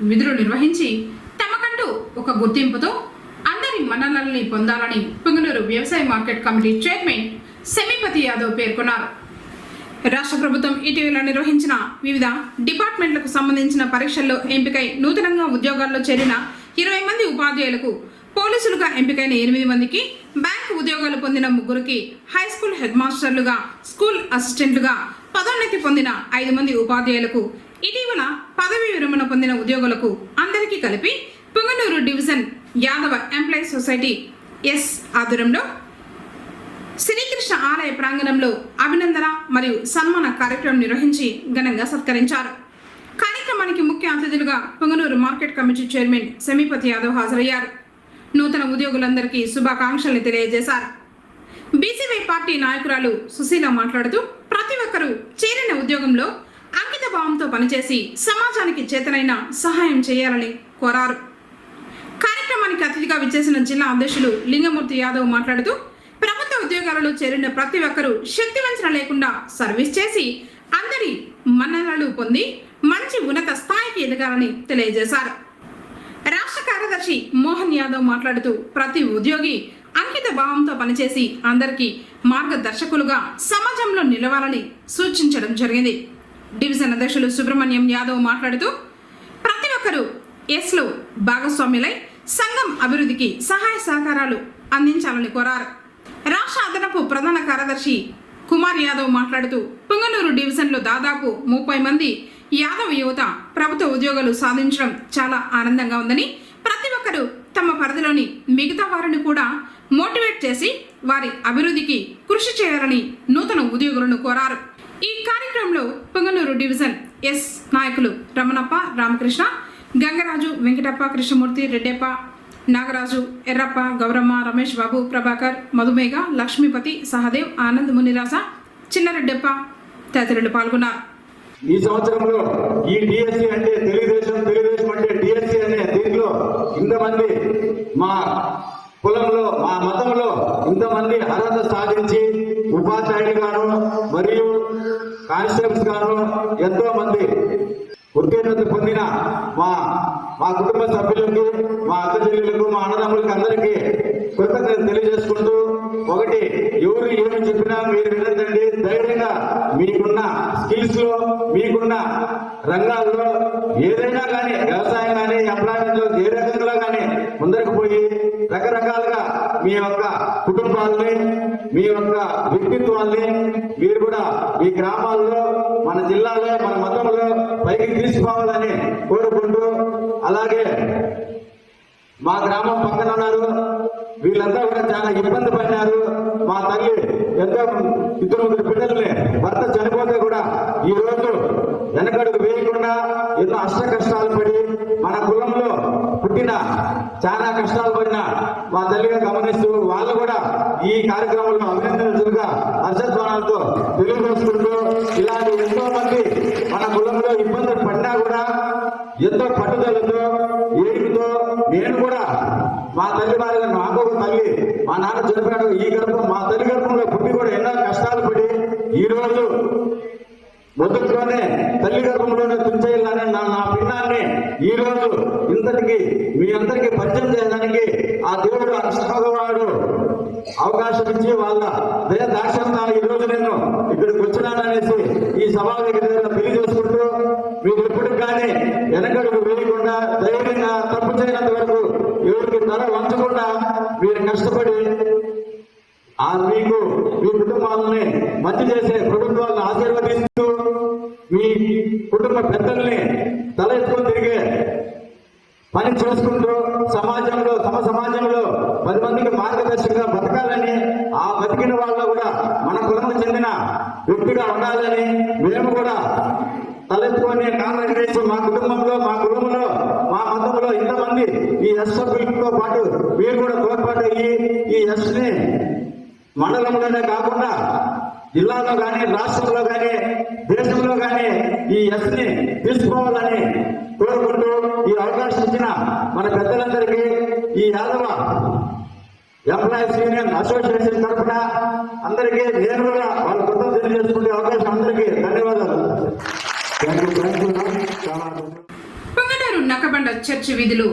విధులు నిర్వహించి తమకంటూ ఒక గుర్తింపుతో అందరి మన్ననల్ని పొందాలని పుంగనూరు వ్యవసాయ market committee chairman Semipathi Yadav పేర్కొన్నారు. రాష్ట్ర ప్రభుత్వం ఇటీవల నిర్వహించిన వివిధ డిపార్ట్మెంట్లకు సంబంధించిన పరీక్షల్లో ఎంపికై నూతనంగా ఉద్యోగాల్లో చేరిన ఇరవై మంది ఉపాధ్యాయులకు పోలీసులుగా ఎంపికైన ఎనిమిది మందికి బ్యాంకు ఉద్యోగాలు పొందిన ముగ్గురికి హై స్కూల్ హెడ్ మాస్టర్లుగా స్కూల్ అసిస్టెంట్లుగా పదోన్నతి పొందిన ఐదు మంది ఉపాధ్యాయులకు ఇటీవల పదవి విరమణ పొందిన ఉద్యోగులకు అందరికీ కలిపి Punganur division Yadava employees society S ఆధ్వర్యంలో శ్రీకృష్ణ ఆలయ ప్రాంగణంలో అభినందన మరియు సన్మాన కార్యక్రమం నిర్వహించి ఘనంగా సత్కరించారు. కార్యక్రమానికి ముఖ్య అతిథులుగా Punganur market committee chairman Samipathi Yadav హాజరయ్యారు. నూతన ఉద్యోగులందరికీ శుభాకాంక్షల్ని తెలియజేశారు. బీసీవై పార్టీ నాయకురాలు సుశీల మాట్లాడుతూ ప్రతి ఒక్కరూ చేరిన ఉద్యోగంలో అంకిత భావంతో పనిచేసి సమాజానికి చేతనైన సహాయం చేయాలని కోరారు. కార్యక్రమానికి అతిథిగా విచ్చేసిన జిల్లా అధ్యక్షులు లింగమూర్తి యాదవ్ మాట్లాడుతూ ప్రభుత్వ ఉద్యోగాలలో చేరిన ప్రతి ఒక్కరూ శక్తి వంచన లేకుండా సర్వీస్ చేసి అందరి మన్ననలు పొంది మంచి ఉన్నత స్థాయికి ఎదగాలని తెలియజేశారు. రాష్ట్ర కార్యదర్శి మోహన్ యాదవ్ మాట్లాడుతూ ప్రతి ఉద్యోగి అంకిత భావంతో పనిచేసి అందరికీ మార్గదర్శకులుగా సమాజంలో నిలవాలని సూచించడం జరిగింది. డివిజన్ అధ్యక్షులు సుబ్రహ్మణ్యం యాదవ్ మాట్లాడుతూ ప్రతి ఒక్కరూ ఎస్లో భాగస్వామ్యులై సంఘం అభివృద్ధికి సహాయ సహకారాలు అందించాలని కోరారు. రాష్ట్ర అదనపు ప్రధాన కార్యదర్శి కుమార్ యాదవ్ మాట్లాడుతూ పుంగనూరు డివిజన్లో దాదాపు ముప్పై మంది యాదవ యువత ప్రభుత్వ ఉద్యోగాలు సాధించడం చాలా ఆనందంగా ఉందని ప్రతి ఒక్కరూ తమ పరిధిలోని మిగతా వారిని కూడా మోటివేట్ చేసి వారి అభివృద్ధికి కృషి చేయాలని నూతన ఉద్యోగులను కోరారు. ఈ కార్యక్రమంలో పొంగనూరు డివిజన్ ఎస్ నాయకులు రమణప్ప రామకృష్ణ గంగరాజు వెంకటప్ప కృష్ణమూర్తి రెడ్డప్ప నాగరాజు ఎర్రప్ప గౌరమ్మ రమేష్ బాబు ప్రభాకర్ మధుమేఘ లక్ష్మీపతి సహదేవ్ ఆనంద్ మునిరాజ చిన్నరెడ్డప్ప తదితరులు పాల్గొన్నారు. ఈ సంవత్సరంలో ఈ డిఎస్సి అంటే తెలుగుదేశం తెలుగుదేశం అంటే డిఎస్సి అనే దీంట్లో ఇంతమంది మా కులంలో మా మతంలో ఇంతమంది అర్హత సాధించి ఉపాధ్యాయులు గాను మరియు కానిస్టేబుల్స్ గాను ఎంతో మంది ఉత్తీర్ణత పొందిన మా మా కుటుంబ సభ్యులకు మా అక్క మా అన్నదమ్ములకి అందరికీ కృతజ్ఞత తెలియజేసుకుంటూ ఒకటి ఎవరు ఏమి చెప్పినా మీరు వినదండి ధైర్యంగా మీకున్న స్కిల్స్లో మీకున్న రంగాల్లో ఏదైనా కానీ వ్యవసాయం కానీ ఎంప్లాయ్మెంట్లో ఏ రకంగా కానీ ముందరకు పోయి రకరకాలుగా మీ యొక్క కుటుంబాలని మీ యొక్క వ్యక్తిత్వాల్ని మీరు కూడా మీ గ్రామాల్లో మన జిల్లాలో మన మతంలో పైకి తీసుకోవాలని కోరుకుంటూ అలాగే మా గ్రామం పక్కన ఉన్నారు. వీళ్ళంతా కూడా చాలా ఇబ్బంది పడినారు మా తల్లి ఎంతో ఇద్దరు ముగ్గురు బిడ్డల్ని భర్త చనిపోతే కూడా ఈ రోజు వెనకడుగు వేయకుండా ఎన్నో అష్ట కష్టాలు పడి మన కులంలో పుట్టిన చాలా కష్టాలు పడిన మా తల్లిగా గమనిస్తూ వాళ్ళు కూడా ఈ కార్యక్రమంలో అభినందనలుగా హర్షధ్వానాలతో తెలియజేసుకుంటూ ఇలాంటి ఎంతో మంది మన కులంలో ఇబ్బంది పడినా కూడా ఎంతో పట్టుదలతో ఏడుపుతో నేను కూడా మా తల్లి వారిగా నాకు ఒక తల్లి మా నాన్న చనిపోయాడు ఈ గర్భం మా తల్లి గర్భంలో పుట్టి కూడా ఎన్నో కష్టాలు పడి ఈ రోజు మొదట్లోనే తల్లి గర్భంలోనే తుంచేయాలని నా నా పిండాన్ని ఈ రోజు ఇంతటికి మీ అందరికీ పరిచయం చేయడానికి ఆ దేవుడు అష్టభగవాడు అవకాశం ఇచ్చి వాళ్ళ దయ దాక్షణ ఈ రోజు నేను ఇక్కడికి వచ్చినాననేసి ఈ సభా దగ్గర తెలియజేసుకుంటూ మీరు ఎప్పుడు కానీ వెనకడుగు వేయకుండా ధైర్యంగా తప్పు చేయనంత వరకు ఎవరికి తల వంచకుండా మీరు కష్టపడి ఆ మీకు మీ కుటుంబాలని మంచి చేసే ప్రభుత్వాలను ఆశీర్వదిస్తూ మీ కుటుంబ పెద్దల్ని తల ఎత్తుకొని తిరిగే పని చేసుకుంటూ సమాజంలో తమ సమాజంలో పది మందికి మార్గదర్శకంగా బతకాలని ఆ బతికిన వాళ్ళ కూడా మన కులం చెందిన వ్యక్తిగా ఉండాలని మేము కూడా తలెత్తుకొని కారణం మా కుటుంబంలో మా కులంలో మా మతంలో ఇంతమంది ఈ ఎస్ సభ్యులతో పాటు మీరు కూడా తోడ్పాటు అయ్యి ఈ ఎస్ని మండలంలోనే కాకుండా జిల్లాలో కానీ రాష్ట్రంలో కానీ దేశంలో కానీ ఈ ఎస్ని తీసుకోవాలని కోరుకుంటూ ఈ అవకాశం ఇచ్చిన మన పెద్దలందరికీ ఈ యాదవ ఎంప్లాయీస్ యూనియన్ అసోసియేషన్ తరఫున అందరికీ నేను కూడా వాళ్ళ కృతజ్ఞతలు తెలియజేసుకునే అవకాశం అందరికీ ధన్యవాదాలు. థ్యాంక్ యూ థ్యాంక్ యూ చాలా పొంగనూరు నక్కబండ చర్చి వీధులు.